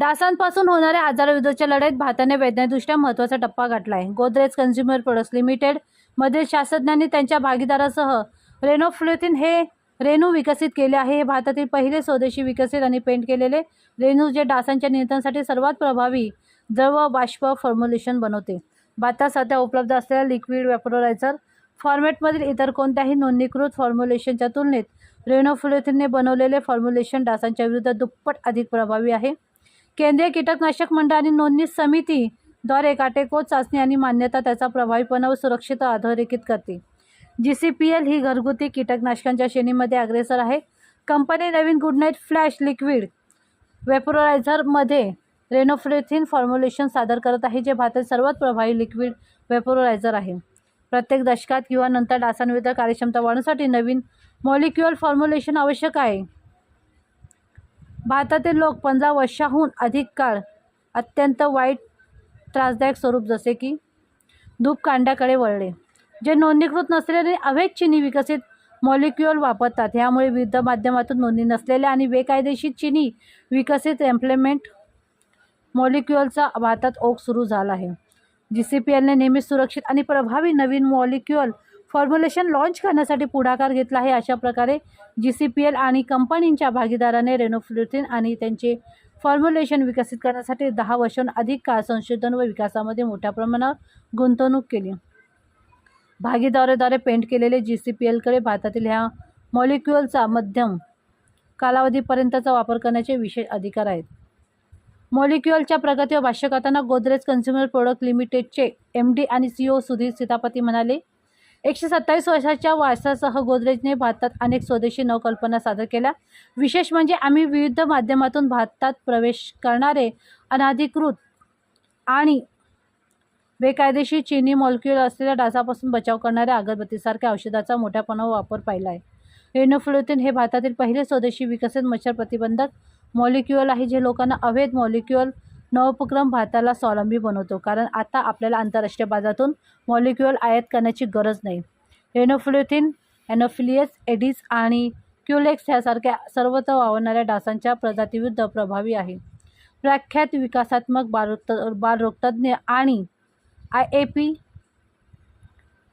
डासांपासून होणाऱ्या आजाराविरुद्धच्या लढाईत भारताने वैज्ञानिकदृष्ट्या महत्त्वाचा टप्पा गाठला आहे गोदरेज कन्झ्युमर प्रोडक्ट्स लिमिटेड मधील शास्त्रज्ञांनी त्यांच्या भागीदारासह रेनोफ्लुथिन हे रेणू विकसित केले आहे. हे भारतातील पहिले स्वदेशी विकसित आणि पेंट केलेले रेणू जे डासांच्या नियंत्रणासाठी सर्वात प्रभावी द्रव बाष्प फॉर्म्युलेशन बनवते. भारतात सध्या उपलब्ध असलेल्या लिक्विड वेपरोरायझर फॉर्मॅटमधील इतर कोणत्याही नोंदणीकृत फॉर्म्युलेशनच्या तुलनेत रेनोफ्लोथिनने बनवलेले फॉर्म्युलेशन डासांच्या विरुद्ध दुप्पट अधिक प्रभावी आहे. केंद्रीय कीटकनाशक मंडळ आणि नोंदणी समितीद्वारे काटेकोर चाचणी आणि मान्यता त्याचा प्रभावीपणा व सुरक्षितता अधोरेखित करते. जी सी पी एल ही घरगुती कीटकनाशकांच्या श्रेणीमध्ये अग्रेसर आहे. कंपनी नवीन गुड नाईट फ्लॅश लिक्विड वेपोरायझरमध्ये रेनोफ्रेथिन फॉर्म्युलेशन सादर करत आहे जे भारतात सर्वात प्रभावी लिक्विड वेपोरायझर आहे. प्रत्येक दशकात किंवा नंतर डासांविरुद्ध कार्यक्षमता वाढवण्यासाठी नवीन मॉलिक्युअल फॉर्म्युलेशन आवश्यक आहे. भारतातील लोक पंधरा वर्षाहून अधिक काळ अत्यंत वाईट त्रासदायक स्वरूप जसे की धूपकांड्याकडे वळले जे नोंदणीकृत नसलेले अवैध चिनी विकसित मॉलिक्युअल वापरतात. यामुळे विविध माध्यमातून नोंदणी नसलेल्या आणि बेकायदेशीर चिनी विकसित एम्प्लेमेंट मॉलिक्युअलचा भारतात ओघ सुरू झाला आहे. जी सी पी एलने नेहमीच सुरक्षित आणि प्रभावी नवीन मॉलिक्युअल फॉर्म्युलेशन लॉन्च करण्यासाठी पुढाकार घेतला आहे. अशा प्रकारे जी सी पी एल आणि कंपनींच्या भागीदाराने रेनोफ्लुथिन आणि त्यांचे फॉर्म्युलेशन विकसित करण्यासाठी दहा वर्षांहून अधिक काळ संशोधन व विकासामध्ये मोठ्या प्रमाणावर गुंतवणूक केली. भागीदाराद्वारे पेंट केलेले जी सी पी एलकडे भारतातील ह्या मॉलिक्युअलचा मध्यम कालावधीपर्यंतचा वापर करण्याचे विशेष अधिकार आहेत. मॉलिक्युअलच्या प्रगतीवर भाष्य करताना गोदरेज कन्झ्युमर प्रोडक्ट लिमिटेडचे एम डी आणि सी ओ सुधीर सीतापती म्हणाले एकशे सत्तावीस वर्षाच्या वारसासह गोदरेजने भारतात अनेक स्वदेशी नवकल्पना सादर केल्या. विशेष म्हणजे आम्ही विविध माध्यमातून भारतात प्रवेश करणारे अनाधिकृत आणि बेकायदेशीर चिनी मॉलिक्युल असलेल्या डासापासून बचाव करणाऱ्या अगरबत्तीसारख्या औषधाचा मोठ्यापणा वापर पाहिला आहे. रेनोफ्लुथिन हे भारतातील पहिले स्वदेशी विकसित मच्छर प्रतिबंधक मॉलिक्युअल आहे जे लोकांना अवैध मॉलिक्युअल नवोपक्रम भारताला स्वावलंबी बनवतो. कारण आता आपल्याला आंतरराष्ट्रीय बाजारातून मॉलिक्युअल आयात करण्याची गरज नाही. रेनोफ्लुथिन एनोफिलियस एडिस आणि क्युलेक्स ह्यासारख्या सर्वत्र वावरणाऱ्या डासांच्या प्रजातीविरुद्ध प्रभावी आहे. प्रख्यात विकासात्मक बालरोगत बालरोगतज्ञ आणि आय ए पी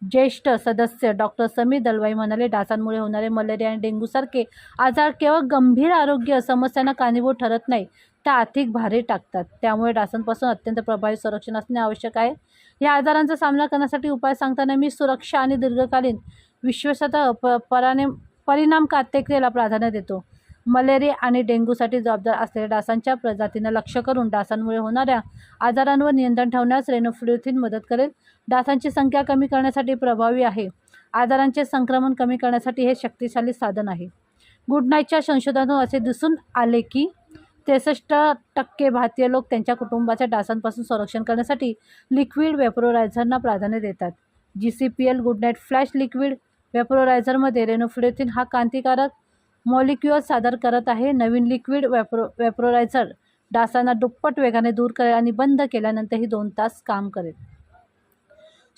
ज्येष्ठ सदस्य डॉक्टर समीर दलवाई म्हणाले डासांमुळे होणारे मलेरिया आणि डेंग्यूसारखे आजार केवळ गंभीर आरोग्य समस्यांना कारणीभूत ठरत नाही त्या आर्थिक भारे टाकतात. त्यामुळे डासांपासून अत्यंत प्रभावी संरक्षण असणे आवश्यक आहे. या आजारांचा सामना करण्यासाठी उपाय सांगताना मी सुरक्षा आणि दीर्घकालीन विश्वासात प पराने परिणामकारकतेला प्राधान्य देतो. मलेरिया आणि डेंग्यूसाठी जबाबदार असलेल्या डासांच्या प्रजातींना लक्ष्य करून डासांमुळे होणाऱ्या आजारांवर नियंत्रण ठेवण्यास रेनोफ्लुथिन मदत करेल. डासांची संख्या कमी करण्यासाठी प्रभावी आहे. आजारांचे संक्रमण कमी करण्यासाठी हे शक्तिशाली साधन आहे. गुड नाईटच्या संशोधनातून असे दिसून आले की त्रेसष्ट टक्के भारतीय लोक त्यांच्या कुटुंबाच्या डासांपासून संरक्षण करण्यासाठी लिक्विड वेपोरायझरना प्राधान्य देतात. G C P L Good Knight flash liquid वेपोरायझरमध्ये रेनोफ्लुथिन हा क्रांतिकारक मॉलिक्युअल सादर करत आहे. नवीन लिक्विड वॅप्रो वेप्रोरायझर डासांना दुप्पट वेगाने दूर करेल आणि बंद केल्यानंतरही दोन तास काम करेल.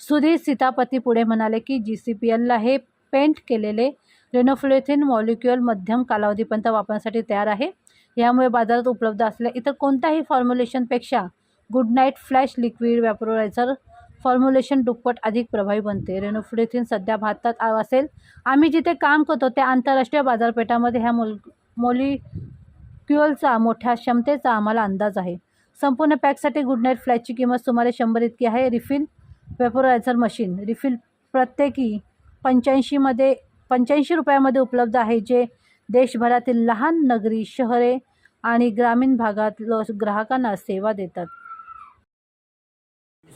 सुधीर सीतापती पुढे म्हणाले की जी सी पी एलला हे पेंट केलेले रेनोफ्लेथिन मॉलिक्युअल मध्यम कालावधीपर्यंत वापरण्यासाठी तयार आहे. यामुळे बाजारात उपलब्ध असलेल्या इतर कोणत्याही फॉर्म्युलेशनपेक्षा Good Knight flash liquid vaporiser formulation दुप्पट अधिक प्रभावी बनते. रेनोफ्लेथिन सध्या भारतात असेल. आम्ही जिथे काम करतो त्या आंतरराष्ट्रीय बाजारपेठामध्ये ह्या मोल मोलिक्युअलचा मोठ्या क्षमतेचा आम्हाला अंदाज आहे. संपूर्ण पॅकसाठी गुड नाईट फ्लॅटची किंमत सुमारे शंभर इतकी आहे. Refill vaporiser machine. रिफिल प्रत्येकी पंच्याऐंशीमध्ये पंच्याऐंशी रुपयामध्ये उपलब्ध आहे जे देशभरातील लहान नगरी शहरे आणि ग्रामीण भागात ग्राहकांना सेवा देतात.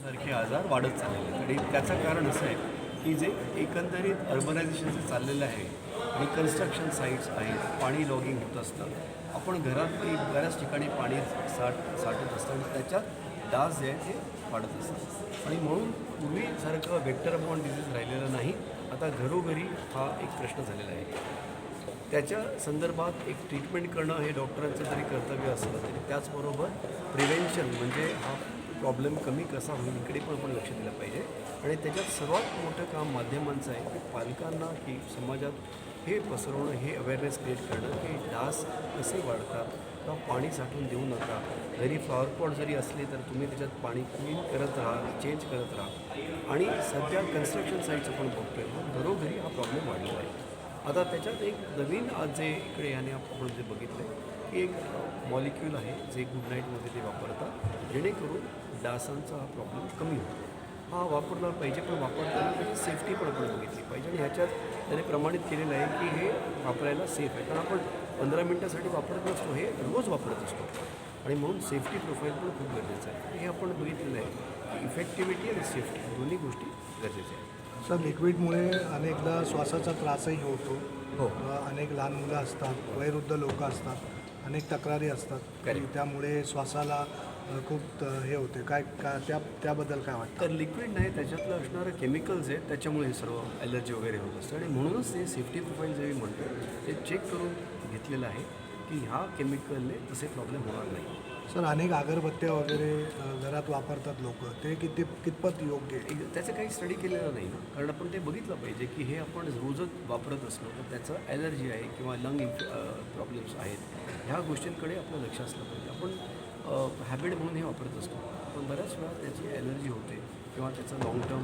सारखे आजार वाढत चाललेले आहेत. आणि त्याचं कारण असं आहे की जे एकंदरीत अर्बनायझेशनचं चाललेलं आहे आणि कन्स्ट्रक्शन साईट्स आहेत पाणी लॉगिंग होत असतं आपण घरातही बऱ्याच ठिकाणी पाणी साठ साठत असतं आणि त्याच्यात डास जे आहेत ते वाढत असतात. आणि म्हणून पूर्वीसारखं वेक्टर बॉन डिझीज राहिलेलं नाही. आता घरोघरी हा एक प्रश्न झालेला आहे. त्याच्या संदर्भात एक ट्रीटमेंट करणं हे डॉक्टरांचं जरी कर्तव्य असलं तरी त्याचबरोबर प्रिव्हेन्शन म्हणजे हा प्रॉब्लेम कमी कसा होईल इकडे पण आपण लक्ष दिलं पाहिजे. आणि त्याच्यात सर्वात मोठं काम माध्यमांचं आहे की पालकांना की समाजात हे पसरवणं हे अवेअरनेस क्रिएट करणं की डास कसे वाढतात किंवा पाणी साठवून देऊ नका. घरी फ्लॉवर पॉट जरी असले तर तुम्ही त्याच्यात पाणी क्लीन करत राहा चेंज करत राहा. आणि सध्या कन्स्ट्रक्शन साईट्स आपण बघतोय मग घरोघरी हा प्रॉब्लेम वाढलेला आहे. आता त्याच्यात एक नवीन आज जे इकडे याने आपण जे बघितलं आहे एक मॉलिक्यूल आहे जे गुड नाईटमध्ये ते वापरतात. जेणेकरून डासांचा हा प्रॉब्लेम कमी होतो. हा वापरला पाहिजे पण वापरताना त्याची सेफ्टी पण आपण बघितली पाहिजे. आणि ह्याच्यात त्याने प्रमाणित केलेलं आहे की हे वापरायला सेफ आहे. कारण आपण पंधरा मिनटासाठी वापरत नसतो हे रोज वापरत असतो. आणि म्हणून सेफ्टी प्रोफाईल पण खूप गरजेचं आहे. हे आपण बघितलेलं आहे की इफेक्टिव्हिटी आणि सेफ्टी दोन्ही गोष्टी गरजेच्या आहेत. सर लिक्विडमुळे अनेकदा श्वासाचा त्रासही होतो. हो. अनेक लहान मुलं असतात वयोवृद्ध लोक असतात. अनेक तक्रारी असतात. Correct. त्यामुळे श्वासाला अ, खूप हे होते. काय का त्या त्याबद्दल काय वाटतं? तर लिक्विड नाही त्याच्यातलं असणारं केमिकल्स आहेत त्याच्यामुळे हे सर्व ॲलर्जी वगैरे होत असतं आणि म्हणूनच ते सेफ्टी प्रोफाईल जे मी म्हणतो ते चेक करून घेतलेलं आहे की ह्या केमिकलने तसे प्रॉब्लेम होणार नाही सर अनेक अगरबत्त्या वगैरे घरात वापरतात लोक. ते किती कितपत योग्य आहे? एक- त्याचं काही स्टडी केलेलं नाही ना. कारण आपण ते बघितलं पाहिजे की हे आपण रोजच वापरत असलो तर त्याचं ॲलर्जी आहे किंवा लंग प्रॉब्लेम्स आहेत. ह्या गोष्टींकडे आपलं लक्ष असलं पाहिजे. आपण हॅबिट म्हणून हे वापरत असतो. पण बऱ्याच वेळा त्याची ॲलर्जी होते किंवा त्याचं लॉंग टर्म